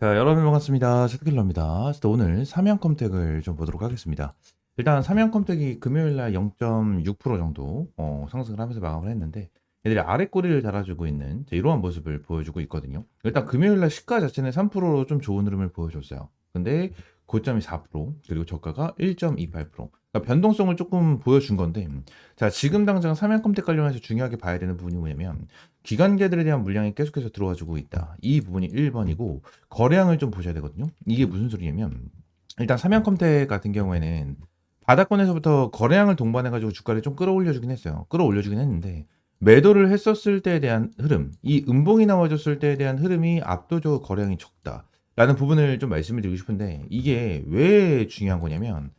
자, 여러분 반갑습니다. 세트킬러입니다. 오늘 삼양컴택을 좀 보도록 하겠습니다. 일단 삼양컴택이 금요일 날 0.6% 정도 어, 상승을 하면서 마감을 했는데 얘들이 아래 꼬리를 달아주고 있는 이러한 모습을 보여주고 있거든요. 일단 금요일 날 시가 자체는 3%로 좀 좋은 흐름을 보여줬어요. 근데 고점이 4% 그리고 저가가 1.28% 그러니까 변동성을 조금 보여준 건데 자 지금 당장 삼양컴택 관련해서 중요하게 봐야 되는 부분이 뭐냐면 기관계들에 대한 물량이 계속해서 들어와주고 있다. 이 부분이 1번이고 거래량을 좀 보셔야 되거든요. 이게 무슨 소리냐면 일단 삼양컴택 같은 경우에는 바닥권에서부터 거래량을 동반해 가지고 주가를 좀 끌어올려주긴 했어요. 끌어올려주긴 했는데 매도를 했었을 때에 대한 흐름, 이 음봉이 나와줬을 때에 대한 흐름이 압도적으로 거래량이 적다. 라는 부분을 좀 말씀을 드리고 싶은데 이게 왜 중요한 거냐면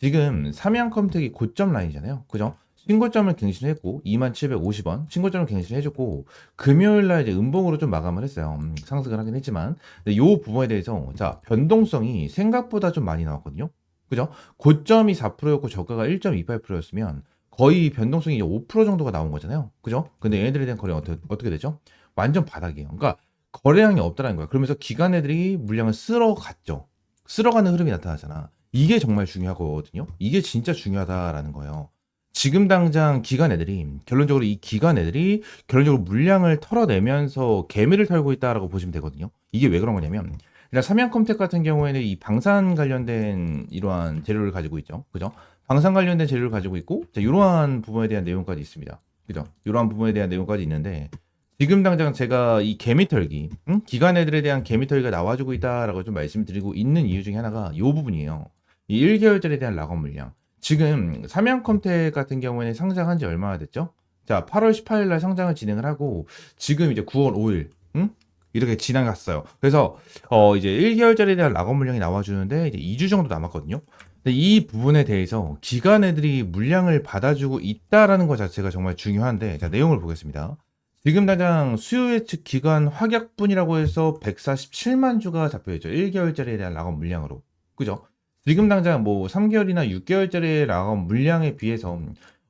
지금 삼양 컴택이 고점 라인이잖아요. 그죠? 신고점을 갱신했고 2750원 신고점을 갱신해줬고 금요일 날 이제 음봉으로 좀 마감을 했어요. 음, 상승을 하긴 했지만 근데 요 부분에 대해서 자 변동성이 생각보다 좀 많이 나왔거든요. 그죠? 고점이 4%였고 저가가 1.28%였으면 거의 변동성이 이제 5% 정도가 나온 거잖아요. 그죠? 근데 얘네들에 대한 거래가 어떻게, 어떻게 되죠? 완전 바닥이에요. 그러니까 거래량이 없다라는 거야. 그러면서 기관 애들이 물량을 쓸어갔죠. 쓸어가는 흐름이 나타나잖아. 이게 정말 중요하거든요. 이게 진짜 중요하다라는 거예요. 지금 당장 기관 애들이 결론적으로 이 기관 애들이 결론적으로 물량을 털어내면서 개미를 털고 있다라고 보시면 되거든요. 이게 왜 그런 거냐면 일단 삼양컴택 같은 경우에는 이 방산 관련된 이러한 재료를 가지고 있죠. 그죠? 방산 관련된 재료를 가지고 있고 자, 이러한 부분에 대한 내용까지 있습니다. 그죠? 이러한 부분에 대한 내용까지 있는데 지금 당장 제가 이 개미털기, 응? 기관 애들에 대한 개미털기가 나와주고 있다라고 좀 말씀드리고 있는 이유 중에 하나가 이 부분이에요. 이 1개월짜리에 대한 락업 물량. 지금 삼양컴택 같은 경우에는 상장한 지 얼마나 됐죠? 자, 8월 18일 날 상장을 진행을 하고 지금 이제 9월 5일, 응? 이렇게 지나갔어요. 그래서 어 이제 1개월짜리에 대한 락업 물량이 나와주는데 이제 2주 정도 남았거든요. 근데 이 부분에 대해서 기관 애들이 물량을 받아주고 있다라는 것 자체가 정말 중요한데 자 내용을 보겠습니다. 지금 당장 수요 예측 기간 확약분이라고 해서 147만 주가 잡혀 있죠. 1개월짜리에 대한 락업 물량으로. 그죠? 지금 당장 뭐 3개월이나 6개월짜리 락업 물량에 비해서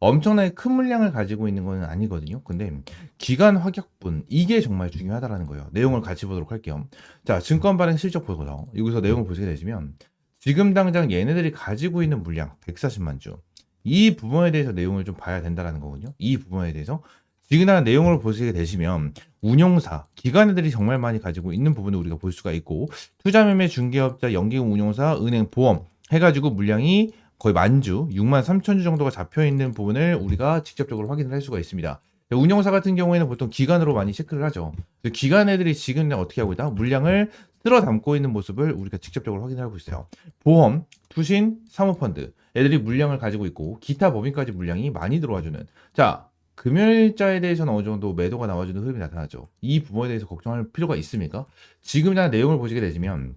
엄청나게 큰 물량을 가지고 있는 건 아니거든요. 근데 기간 확약분 이게 정말 중요하다라는 거예요. 내용을 같이 보도록 할게요. 자, 증권 발행 실적 보고서 여기서 내용을 보시게 되시면 지금 당장 얘네들이 가지고 있는 물량 140만 주. 이 부분에 대해서 내용을 좀 봐야 된다라는 거거든요. 이 부분에 대해서 지금한 내용을 보시게 되시면 운용사, 기관애들이 정말 많이 가지고 있는 부분을 우리가 볼 수가 있고 투자 매매 중개업자, 연기금 운용사, 은행, 보험 해가지고 물량이 거의 만주, 6만 3천 주 정도가 잡혀 있는 부분을 우리가 직접적으로 확인을 할 수가 있습니다. 운용사 같은 경우에는 보통 기간으로 많이 체크를 하죠. 기관 애들이 지금 어떻게 하고 있다? 물량을 쓸어 담고 있는 모습을 우리가 직접적으로 확인하고 있어요. 보험, 투신, 사모펀드 애들이 물량을 가지고 있고 기타 법인까지 물량이 많이 들어와주는 자 금요일자에 대해서는 어느 정도 매도가 나와주는 흐름이 나타나죠. 이 부분에 대해서 걱정할 필요가 있습니까? 지금이나 내용을 보시게 되시면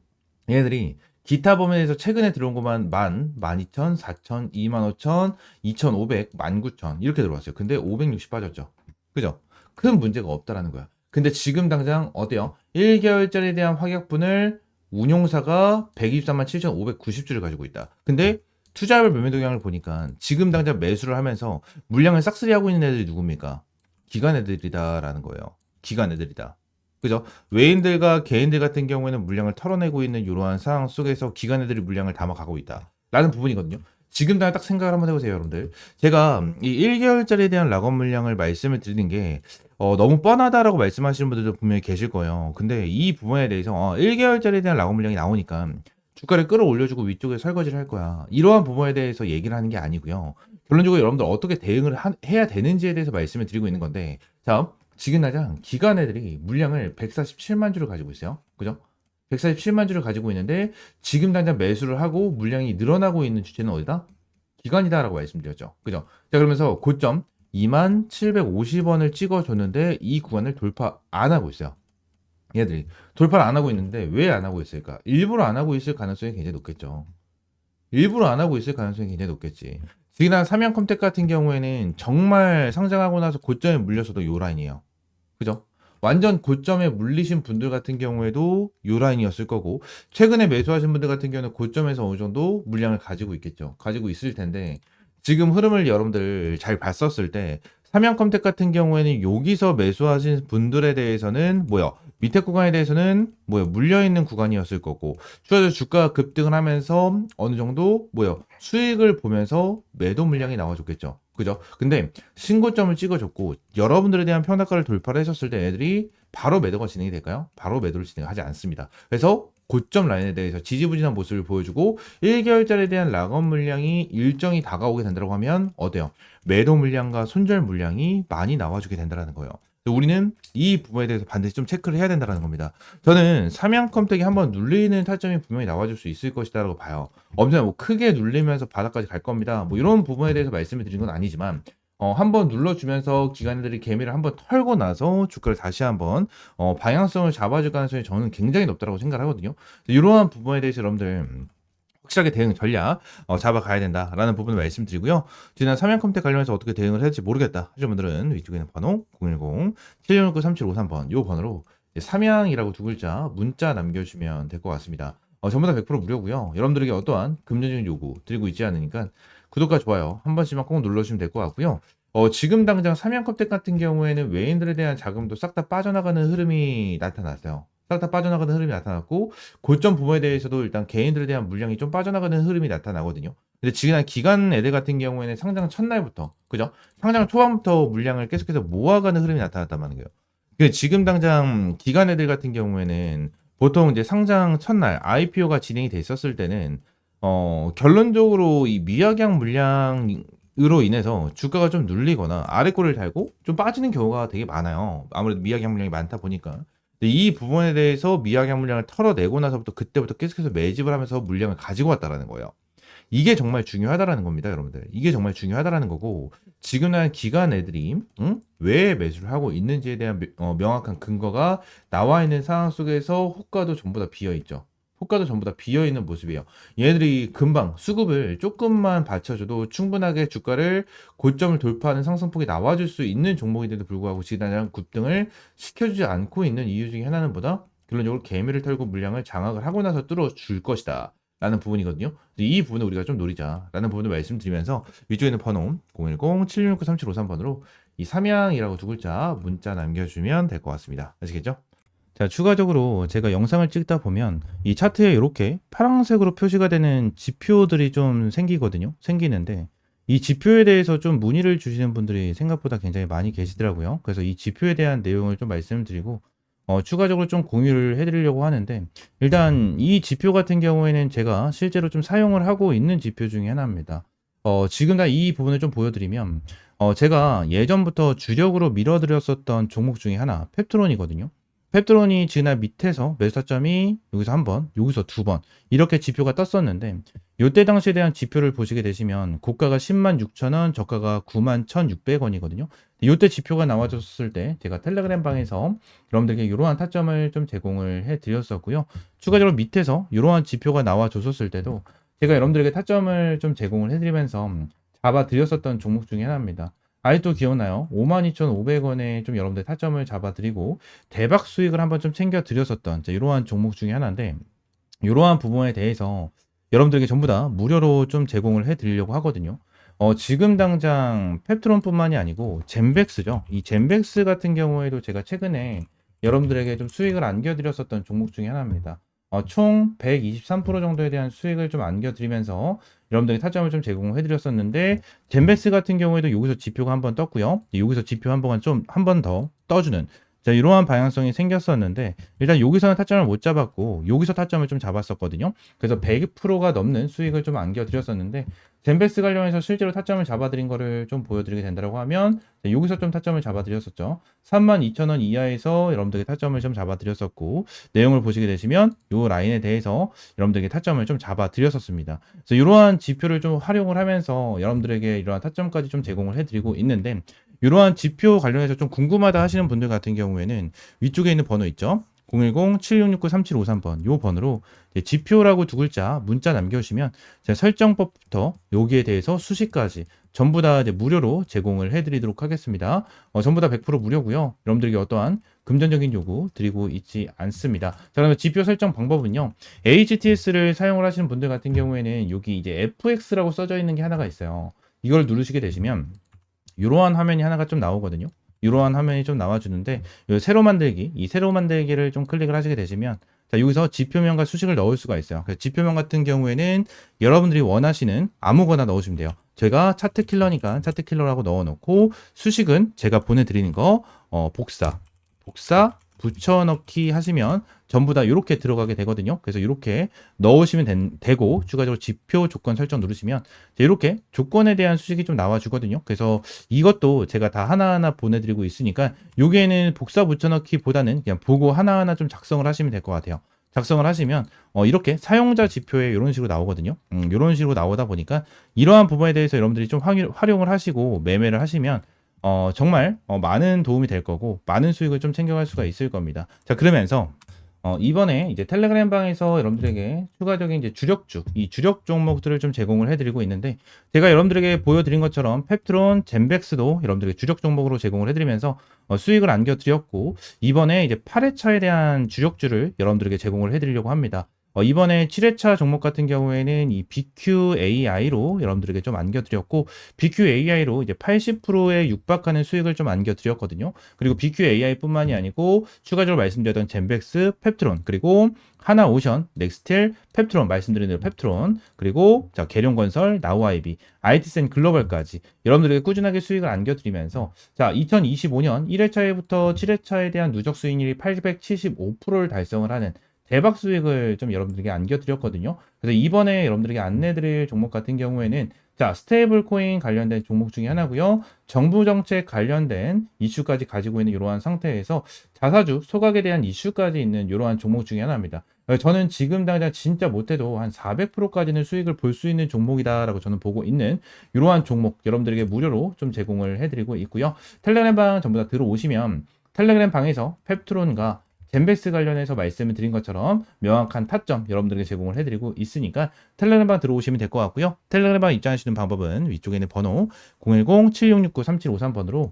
얘네들이 기타 범위에서 최근에 들어온 것만 만, 만 이천, 사천, 이만 오천, 이천 오백, 만 구천 이렇게 들어왔어요. 근데 560 빠졌죠. 그죠? 큰 문제가 없다라는 거야. 근데 지금 당장 어때요? 1개월짜리에 대한 확약분을 운용사가 123만 7,590주를 가지고 있다. 근데 투자별 매매 동향을 보니까 지금 당장 매수를 하면서 물량을 싹쓸이 하고 있는 애들이 누굽니까? 기관 애들이다라는 거예요. 기관 애들이다. 그죠? 외인들과 개인들 같은 경우에는 물량을 털어내고 있는 이러한 상황 속에서 기관 애들이 물량을 담아가고 있다. 라는 부분이거든요. 지금 당장 딱 생각을 한번 해보세요, 여러분들. 제가 이 1개월짜리에 대한 락업 물량을 말씀을 드리는 게 어, 너무 뻔하다라고 말씀하시는 분들도 분명히 계실 거예요. 근데 이 부분에 대해서 어, 1개월짜리에 대한 락업 물량이 나오니까 주가를 끌어올려주고 위쪽에 설거지를 할 거야. 이러한 부분에 대해서 얘기를 하는 게 아니고요. 결론적으로 여러분들 어떻게 대응을 하, 해야 되는지에 대해서 말씀을 드리고 있는 건데, 자, 지금 당장 기관 애들이 물량을 147만 주를 가지고 있어요. 그죠? 147만 주를 가지고 있는데 지금 당장 매수를 하고 물량이 늘어나고 있는 주체는 어디다? 기관이다라고 말씀드렸죠. 그죠? 자, 그러면서 고점 2만 750원을 찍어줬는데 이 구간을 돌파 안 하고 있어요. 얘들이 돌파를 안 하고 있는데 왜 안 하고 있을까? 일부러 안 하고 있을 가능성이 굉장히 높겠죠. 일부러 안 하고 있을 가능성이 굉장히 높겠지. 지난 삼양컴택 같은 경우에는 정말 상장하고 나서 고점에 물려서도 요 라인이에요. 그죠? 완전 고점에 물리신 분들 같은 경우에도 요 라인이었을 거고 최근에 매수하신 분들 같은 경우는 고점에서 어느 정도 물량을 가지고 있겠죠. 가지고 있을 텐데 지금 흐름을 여러분들 잘 봤었을 때 삼양컴택 같은 경우에는 여기서 매수하신 분들에 대해서는 뭐야 밑에 구간에 대해서는 뭐요 물려 있는 구간이었을 거고 추가적으로 주가가 급등을 하면서 어느 정도 뭐요 수익을 보면서 매도 물량이 나와줬겠죠. 그죠? 근데 신고점을 찍어줬고 여러분들에 대한 평가가를 돌파를 했었을 때 애들이 바로 매도가 진행이 될까요? 바로 매도를 진행하지 않습니다. 그래서 고점 라인에 대해서 지지부진한 모습을 보여주고 1개월짜리에 대한 락업 물량이 일정이 다가오게 된다고 하면 어때요? 매도 물량과 손절 물량이 많이 나와주게 된다는 거예요. 우리는 이 부분에 대해서 반드시 좀 체크를 해야 된다는 겁니다. 저는 삼양 컴택이 한번 눌리는 타점이 분명히 나와줄 수 있을 것이다라고 봐요. 엄청 뭐 크게 눌리면서 바닥까지 갈 겁니다. 뭐 이런 부분에 대해서 말씀을 드린 건 아니지만 어, 한번 눌러주면서 기관들이 개미를 한번 털고 나서 주가를 다시 한번 어, 방향성을 잡아줄 가능성이 저는 굉장히 높다고 생각을 하거든요. 이러한 부분에 대해서 여러분들 확실하게 대응 전략 어, 잡아가야 된다라는 부분을 말씀드리고요. 지난 삼양컴택 관련해서 어떻게 대응을 될지 모르겠다 하시는 분들은 위쪽에 있는 번호 010-7669-3753번 이 번호로 삼양이라고 두 글자 문자 남겨주시면 될 것 같습니다. 어, 전부 다 100% 무료고요. 여러분들에게 어떠한 금전적인 요구 드리고 있지 않으니까 구독과 좋아요 한 번씩만 꼭 눌러주시면 될 것 같고요. 어, 지금 당장 삼양컴택 같은 경우에는 외인들에 대한 자금도 싹 다 빠져나가는 흐름이 나타났어요. 싹 다 빠져나가는 흐름이 나타났고 고점 부분에 대해서도 일단 개인들에 대한 물량이 좀 빠져나가는 흐름이 나타나거든요. 근데 지금 기간 애들 같은 경우에는 상장 첫날부터 그죠? 상장 초반부터 물량을 계속해서 모아가는 흐름이 나타났단 말이에요. 그 지금 당장 기간 애들 같은 경우에는 보통 이제 상장 첫날 IPO가 진행이 됐었을 때는 어 결론적으로 이 미약양 물량으로 인해서 주가가 좀 눌리거나 아래 꼴을 달고 좀 빠지는 경우가 되게 많아요. 아무래도 미약양 물량이 많다 보니까. 이 부분에 대해서 미약양 물량을 털어내고 나서부터 그때부터 계속해서 매집을 하면서 물량을 가지고 왔다라는 거예요. 이게 정말 중요하다라는 겁니다, 여러분들. 이게 정말 중요하다라는 거고 지금 난 기간 애들이 응? 왜 매수를 하고 있는지에 대한 명- 어, 명확한 근거가 나와 있는 상황 속에서 호가도 전부 다 비어 있죠. 호가도 전부 다 비어 있는 모습이에요. 얘네들이 금방 수급을 조금만 받쳐줘도 충분하게 주가를 고점을 돌파하는 상승폭이 나와줄 수 있는 종목인데도 불구하고 당장 급등을 시켜주지 않고 있는 이유 중에 하나는 뭐다? 결론적으로 개미를 털고 물량을 장악을 하고 나서 뚫어줄 것이다. 라는 부분이거든요. 이 부분을 우리가 좀 노리자라는 부분을 말씀드리면서 위쪽에 있는 번호 010-769-3753번으로 이 삼양이라고 두 글자 문자 남겨주면 될 것 같습니다. 아시겠죠? 자, 추가적으로 제가 영상을 찍다 보면 이 차트에 이렇게 파란색으로 표시가 되는 지표들이 좀 생기거든요. 생기는데 이 지표에 대해서 좀 문의를 주시는 분들이 생각보다 굉장히 많이 계시더라고요. 그래서 이 지표에 대한 내용을 좀 말씀드리고 어, 추가적으로 좀 공유를 해드리려고 하는데 일단 이 지표 같은 경우에는 제가 실제로 좀 사용을 하고 있는 지표 중에 하나입니다. 어, 지금 다 이 부분을 좀 보여드리면 어, 제가 예전부터 주력으로 밀어드렸었던 종목 중에 하나 펩트론이거든요. 펩트론이 지난 밑에서 매수 타점이 여기서 한 번, 여기서 두 번 이렇게 지표가 떴었는데 이때 당시에 대한 지표를 보시게 되시면 고가가 10만 6천 원, 저가가 9만 1,600원이거든요. 이때 지표가 나와줬을 때 제가 텔레그램 방에서 여러분들에게 이러한 타점을 좀 제공을 해드렸었고요. 추가적으로 밑에서 이러한 지표가 나와줬었을 때도 제가 여러분들에게 타점을 좀 제공을 해드리면서 잡아드렸었던 종목 중에 하나입니다. 아직도 기억나요? 52,500원에 좀 여러분들 타점을 잡아드리고 대박 수익을 한번 좀 챙겨드렸었던 이러한 종목 중에 하나인데 이러한 부분에 대해서 여러분들에게 전부 다 무료로 좀 제공을 해드리려고 하거든요. 어, 지금 당장 펩트론뿐만이 아니고 젠백스죠. 이 젠백스 같은 경우에도 제가 최근에 여러분들에게 좀 수익을 안겨드렸었던 종목 중에 하나입니다. 어, 총 123% 정도에 대한 수익을 좀 안겨드리면서 여러분들이 타점을 좀 제공해 드렸었는데 젠베스 같은 경우에도 여기서 지표가 한번 떴고요. 여기서 지표 한 번 좀 한 번 더 떠주는 자 이러한 방향성이 생겼었는데 일단 여기서는 타점을 못 잡았고 여기서 타점을 좀 잡았었거든요. 그래서 100%가 넘는 수익을 좀 안겨드렸었는데 젠베스 관련해서 실제로 타점을 잡아드린 거를 좀 보여드리게 된다고 하면 자, 여기서 좀 타점을 잡아드렸었죠. 32,000원 이하에서 여러분들에게 타점을 좀 잡아드렸었고 내용을 보시게 되시면 이 라인에 대해서 여러분들에게 타점을 좀 잡아드렸었습니다. 그래서 이러한 지표를 좀 활용을 하면서 여러분들에게 이러한 타점까지 좀 제공을 해드리고 있는데 이러한 지표 관련해서 좀 궁금하다 하시는 분들 같은 경우에는 위쪽에 있는 번호 있죠? 010-7669-3753번 요 번호로 지표라고 두 글자 문자 남겨주시면 제가 설정법부터 여기에 대해서 수식까지 전부 다 이제 무료로 제공을 해드리도록 하겠습니다. 어, 전부 다 100% 무료고요. 여러분들에게 어떠한 금전적인 요구 드리고 있지 않습니다. 자, 그러면 지표 설정 방법은요. HTS를 사용을 하시는 분들 같은 경우에는 여기 이제 FX라고 써져 있는 게 하나가 있어요. 이걸 누르시게 되시면 이러한 화면이 하나가 좀 나오거든요. 이러한 화면이 좀 나와주는데 요 새로 만들기 이 새로 만들기를 좀 클릭을 하시게 되시면 자 여기서 지표명과 수식을 넣을 수가 있어요. 그래서 지표명 같은 경우에는 여러분들이 원하시는 아무거나 넣으시면 돼요. 제가 차트 킬러니까 차트 킬러라고 넣어놓고 수식은 제가 보내드리는 거 어, 복사 복사 붙여넣기 하시면 전부 다 이렇게 들어가게 되거든요. 그래서 이렇게 넣으시면 된- 되고 추가적으로 지표 조건 설정 누르시면 이렇게 조건에 대한 수식이 좀 나와주거든요. 그래서 이것도 제가 다 하나하나 보내드리고 있으니까 여기에는 복사 붙여넣기보다는 그냥 보고 하나하나 좀 작성을 하시면 될 것 같아요. 작성을 하시면 어, 이렇게 사용자 지표에 이런 식으로 나오거든요. 음, 이런 식으로 나오다 보니까 이러한 부분에 대해서 여러분들이 좀 활- 활용을 하시고 매매를 하시면 어, 정말 어, 많은 도움이 될 거고 많은 수익을 좀 챙겨갈 수가 있을 겁니다. 자 그러면서 어, 이번에 이제 텔레그램 방에서 여러분들에게 추가적인 이제 주력주, 이 주력 종목들을 좀 제공을 해드리고 있는데, 제가 여러분들에게 보여드린 것처럼 펩트론, 젠백스도 여러분들에게 주력 종목으로 제공을 해드리면서 어, 수익을 안겨드렸고, 이번에 이제 8회차에 대한 주력주를 여러분들에게 제공을 해드리려고 합니다. 어, 이번에 7회차 종목 같은 경우에는 이 BQAI로 여러분들에게 좀 안겨드렸고, BQAI로 이제 80%에 육박하는 수익을 좀 안겨드렸거든요. 그리고 BQAI뿐만이 아니고 추가적으로 말씀드렸던 젠백스, 펩트론, 그리고 하나오션, 넥스틸, 펩트론 말씀드린 대로 펩트론, 그리고 자 계룡건설, 나우아이비, IT센 글로벌까지 여러분들에게 꾸준하게 수익을 안겨드리면서 자 2025년 1회차에부터 7회차에 대한 누적 수익률이 875%를 달성을 하는 대박 수익을 좀 여러분들에게 안겨드렸거든요. 그래서 이번에 여러분들에게 안내드릴 종목 같은 경우에는 자, 스테이블 코인 관련된 종목 중에 하나고요. 정부 정책 관련된 이슈까지 가지고 있는 이러한 상태에서 자사주 소각에 대한 이슈까지 있는 이러한 종목 중에 하나입니다. 어, 저는 지금 당장 진짜 못해도 한 400%까지는 수익을 볼 수 있는 종목이다라고 저는 보고 있는 이러한 종목 여러분들에게 무료로 좀 제공을 해드리고 있고요. 텔레그램 방 전부 다 들어오시면 텔레그램 방에서 펩트론과 젠베스 관련해서 말씀을 드린 것처럼 명확한 타점 여러분들에게 제공을 해드리고 있으니까 텔레그램방 들어오시면 될 것 같고요. 텔레그램방 입장하시는 방법은 위쪽에 있는 번호 010-7669-3753번으로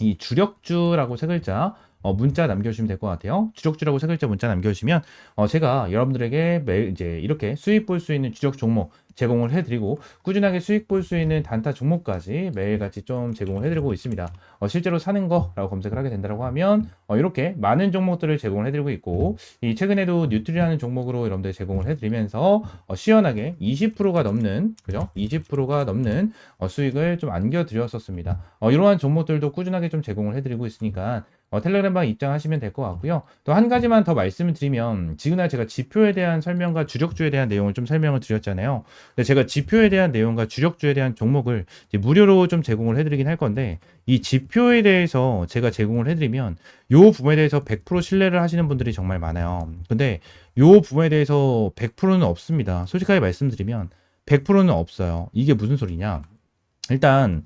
이 주력주라고 세 글자 어, 문자 남겨주시면 될 것 같아요. 주력주라고 세 글자 문자 남겨주시면 어, 제가 여러분들에게 매일 이제 이렇게 수익 볼 수 있는 주력 종목 제공을 해드리고 꾸준하게 수익 볼 수 있는 단타 종목까지 매일같이 좀 제공을 해드리고 있습니다. 어, 실제로 사는 거라고 검색을 하게 된다고 하면 어, 이렇게 많은 종목들을 제공을 해드리고 있고 이 최근에도 뉴트리라는 종목으로 여러분들 제공을 해드리면서 어, 시원하게 20%가 넘는 그죠? 20%가 넘는 어, 수익을 좀 안겨드렸었습니다. 어, 이러한 종목들도 꾸준하게 좀 제공을 해드리고 있으니까 어, 텔레그램방 입장하시면 될 것 같고요. 또 한 가지만 더 말씀을 드리면 지금날 제가 지표에 대한 설명과 주력주에 대한 내용을 좀 설명을 드렸잖아요. 근데 제가 지표에 대한 내용과 주력주에 대한 종목을 무료로 좀 제공을 해드리긴 할 건데 이 지표에 대해서 제가 제공을 해드리면 요 부분에 대해서 100% 신뢰를 하시는 분들이 정말 많아요. 근데 요 부분에 대해서 100%는 없습니다. 솔직하게 말씀드리면 100%는 없어요. 이게 무슨 소리냐? 일단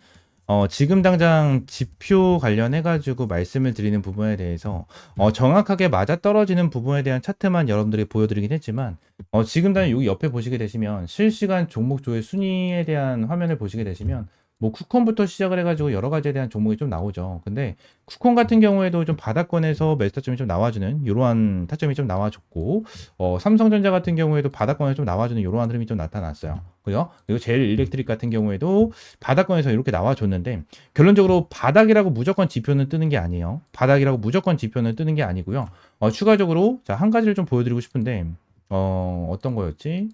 어, 지금 당장 지표 관련해가지고 말씀을 드리는 부분에 대해서 어, 정확하게 맞아 떨어지는 부분에 대한 차트만 여러분들이 보여드리긴 했지만 어, 지금 당장 여기 옆에 보시게 되시면 실시간 종목 조회 순위에 대한 화면을 보시게 되시면 뭐 쿠콘부터 시작을 해가지고 여러 가지에 대한 종목이 좀 나오죠. 근데 쿠콘 같은 경우에도 좀 바닥권에서 매수 타점이 좀 나와주는 이러한 타점이 좀 나와줬고 어, 삼성전자 같은 경우에도 바닥권에 좀 나와주는 이러한 흐름이 좀 나타났어요. 그죠? 그리고 제일 일렉트릭 같은 경우에도 바닥권에서 이렇게 나와줬는데 결론적으로 바닥이라고 무조건 지표는 뜨는 게 아니에요. 바닥이라고 무조건 지표는 뜨는 게 아니고요. 어, 추가적으로 자 한 가지를 좀 보여드리고 싶은데 어, 어떤 거였지?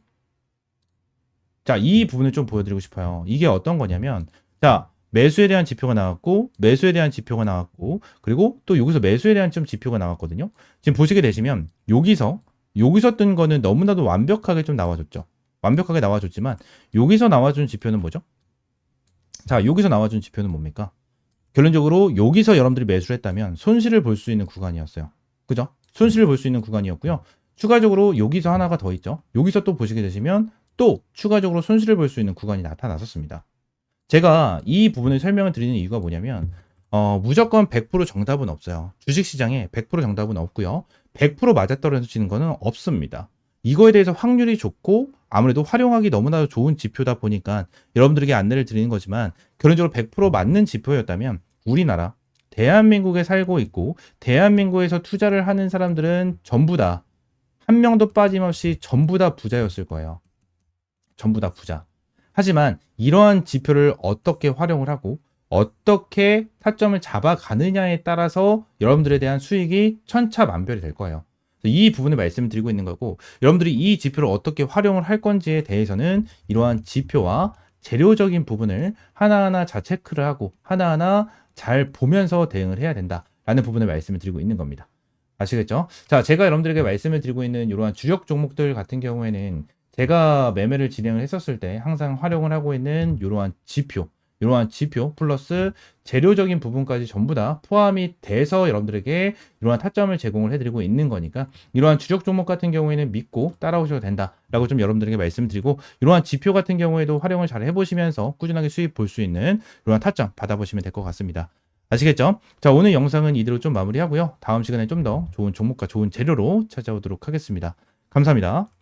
자, 이 부분을 좀 보여드리고 싶어요. 이게 어떤 거냐면, 자, 매수에 대한 지표가 나왔고, 매수에 대한 지표가 나왔고, 그리고 또 여기서 매수에 대한 좀 지표가 나왔거든요. 지금 보시게 되시면, 여기서, 여기서 뜬 거는 너무나도 완벽하게 좀 나와줬죠. 완벽하게 나와줬지만, 여기서 나와준 지표는 뭐죠? 자, 여기서 나와준 지표는 뭡니까? 결론적으로 여기서 여러분들이 매수를 했다면 손실을 볼 수 있는 구간이었어요. 그죠? 손실을 볼 수 있는 구간이었고요. 추가적으로 여기서 하나가 더 있죠. 여기서 또 보시게 되시면 또 추가적으로 손실을 볼 수 있는 구간이 나타났었습니다. 제가 이 부분을 설명을 드리는 이유가 뭐냐면 어, 무조건 100% 정답은 없어요. 주식시장에 100% 정답은 없고요. 100% 맞아떨어지는 거는 없습니다. 이거에 대해서 확률이 좋고 아무래도 활용하기 너무나도 좋은 지표다 보니까 여러분들에게 안내를 드리는 거지만 결론적으로 100% 맞는 지표였다면 우리나라 대한민국에 살고 있고 대한민국에서 투자를 하는 사람들은 전부 다 한 명도 빠짐없이 전부 다 부자였을 거예요. 전부 다 부자. 하지만 이러한 지표를 어떻게 활용을 하고 어떻게 타점을 잡아가느냐에 따라서 여러분들에 대한 수익이 천차만별이 될 거예요. 이 부분을 말씀을 드리고 있는 거고 여러분들이 이 지표를 어떻게 활용을 할 건지에 대해서는 이러한 지표와 재료적인 부분을 하나하나 잘 체크를 하고 하나하나 잘 보면서 대응을 해야 된다라는 부분을 말씀을 드리고 있는 겁니다. 아시겠죠? 자, 제가 여러분들에게 말씀을 드리고 있는 이러한 주력 종목들 같은 경우에는 제가 매매를 진행을 했었을 때 항상 활용을 하고 있는 이러한 지표, 이러한 지표 플러스 재료적인 부분까지 전부 다 포함이 돼서 여러분들에게 이러한 타점을 제공을 해드리고 있는 거니까 이러한 주력 종목 같은 경우에는 믿고 따라오셔도 된다라고 좀 여러분들에게 말씀드리고 이러한 지표 같은 경우에도 활용을 잘 해보시면서 꾸준하게 수익 볼 수 있는 이러한 타점 받아보시면 될 것 같습니다. 아시겠죠? 자, 오늘 영상은 이대로 좀 마무리하고요. 다음 시간에 좀 더 좋은 종목과 좋은 재료로 찾아오도록 하겠습니다. 감사합니다.